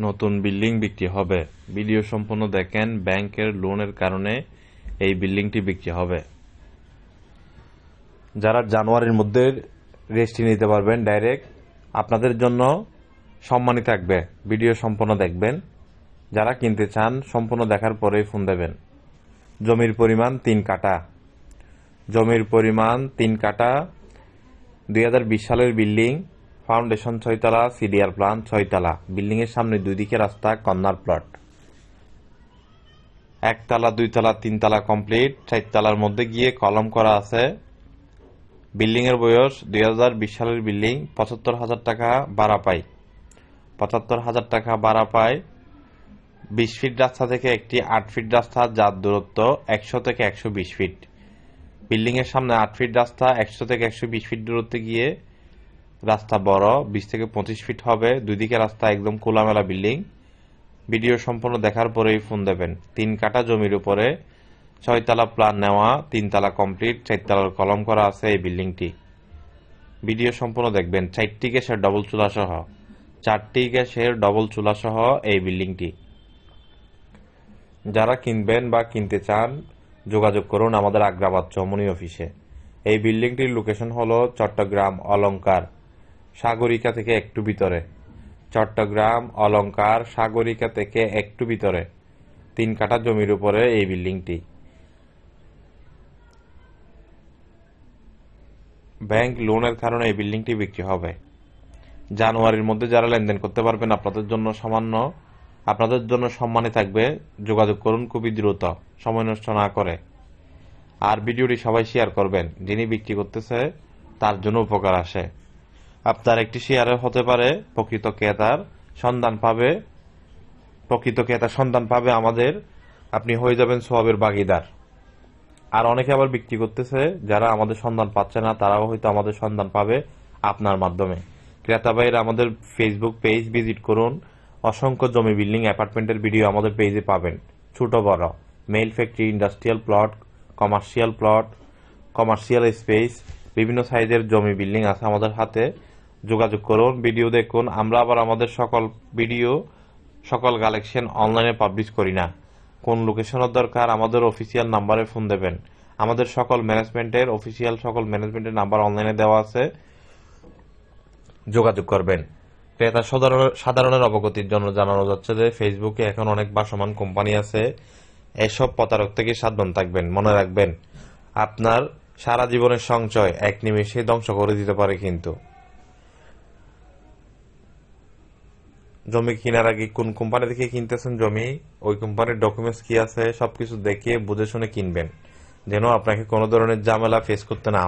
নতুন বিল্ডিং বিক্রি হবে। ভিডিও সম্পূর্ণ দেখেন, ব্যাংকের লোনের কারণে এই বিল্ডিংটি বিক্রি হবে। যারা জানুয়ারির মধ্যে রেজিস্ট্রি নিতে পারবেন ডাইরেক্ট, আপনাদের জন্য সম্মানই থাকবে। ভিডিও সম্পূর্ণ দেখবেন। যারা কিনতে চান, সম্পূর্ণ দেখার পরেই ফোন দেবেন। জমির পরিমাণ তিন কাটা জমির পরিমাণ তিন কাটা দুই হাজার বিশ সালের বিল্ডিং ফাউন্ডেশন ছয়তলা, সিডিআর প্লান ছয়তলা। বিল্ডিং এর সামনে দুই দিকে রাস্তা কর্নার প্লট। একতলা, দুইতলা, তিনতলা কমপ্লিট। চারতলার মধ্যে গিয়ে কলম করা আছে। বিল্ডিং এর বয়স দুই হাজার বিশ সালের বিল্ডিং, পঁচাত্তর হাজার টাকা ভাড়া পাই পঁচাত্তর হাজার টাকা ভাড়া পায়। বিশ ফিট রাস্তা থেকে একটি আট ফিট রাস্তা, যার দূরত্ব একশো থেকে একশো বিশ ফিট। বিল্ডিং এর সামনে আট ফিট রাস্তা, একশো থেকে একশো বিশ ফিট দূরত্বে গিয়ে রাস্তা বড়, বিশ থেকে পঁচিশ ফিট হবে। দুই দিকে রাস্তা একদম খোলামেলা বিল্ডিং। ভিডিও সম্পূর্ণ দেখার পরেই ফোন দেবেন। তিন কাটা জমির উপরে ছয়তলা প্ল্যান নেওয়া, তিনতলা কমপ্লিট, চারতলার কলম করা আছে এই বিল্ডিংটি। ভিডিও সম্পূর্ণ দেখবেন। চারটি গ্যাসের ডবল চুলা সহ চারটি গ্যাসের ডবল চুলা সহ এই বিল্ডিংটি। যারা কিনবেন বা কিনতে চান, যোগাযোগ করুন আমাদের আগ্রাবাদ চমনি অফিসে। এই বিল্ডিংটির লোকেশন হলো চট্টগ্রাম অলংকার। সাগরিকা থেকে একটু ভিতরে। চট্টগ্রাম, অলংকার, সাগরিকা থেকে একটু ভিতরে। তিন কাঠা জমির উপরে এই বিল্ডিংটি। ব্যাংক লোনের কারণে এই বিল্ডিংটি বিক্রি হবে। জানুয়ারির মধ্যে যারা লেনদেন করতে পারবেন, আপনাদের জন্য সামান্য, আপনাদের জন্য সম্মানে থাকবে। যোগাযোগ করুন খুবই দ্রুত, সময় নষ্ট না করে। আর ভিডিওটি সবাই শেয়ার করবেন। যিনি বিক্রি করতেছে, তার জন্য উপকার আসে। আপনার একটি শেয়ারে হতে পারে, প্রকৃত ক্রেতার সন্ধান পাবে, প্রকৃত ক্রেতার সন্ধান পাবে আমাদের, আপনি হয়ে যাবেন সোয়াবের বাগিদার। আর অনেকে আবার বিক্রি করতেছে, যারা আমাদের সন্ধান পাচ্ছে না, তারাও হয়তো আমাদের সন্ধান পাবে আপনার মাধ্যমে। ক্রেতা ভাইয়েরা আমাদের ফেসবুক পেজ ভিজিট করুন। অসংখ্য জমি বিল্ডিং অ্যাপার্টমেন্টের ভিডিও আমাদের পেজে পাবেন। ছোট বড়। Mill factory industrial plot commercial plot commercial space বিভিন্ন সাইজের জমি বিল্ডিং আছে আমাদের হাতে। যোগাযোগ করুন, ভিডিও দেখুন। আমরা আবার আমাদের সকল ভিডিও, সকল কালেকশন অনলাইনে পাবলিশ করি না। কোন লোকেশনের দরকার, আমাদের অফিসিয়াল নাম্বারে ফোন দেবেন। আমাদের সকল ম্যানেজমেন্টের অফিসিয়াল সকল ম্যানেজমেন্টের নাম্বার অনলাইনে দেওয়া আছে। যোগাযোগ করবেন। ক্রেতা সাধারণ- সাধারণের অবগতির জন্য জানানো যাচ্ছে যে ফেসবুকে এখন অনেক ভাসমান কোম্পানি আছে। এসব প্রতারক থেকে সাবধান থাকবেন, মনে রাখবেন। আপনার সারা জীবনের সঞ্চয় এক নিমেষে ধ্বংস করে দিতে পারে কিন্তু। জমি কেনার আগে কোন কোম্পানি থেকে কিনতেছেন জমি, ওই কোম্পানির ডকুমেন্টস কি আছে, সবকিছু দেখে, বুঝে শুনে কিনবেন। যেন আপনাকে কোনো ধরনের ঝামেলা ফেস করতে না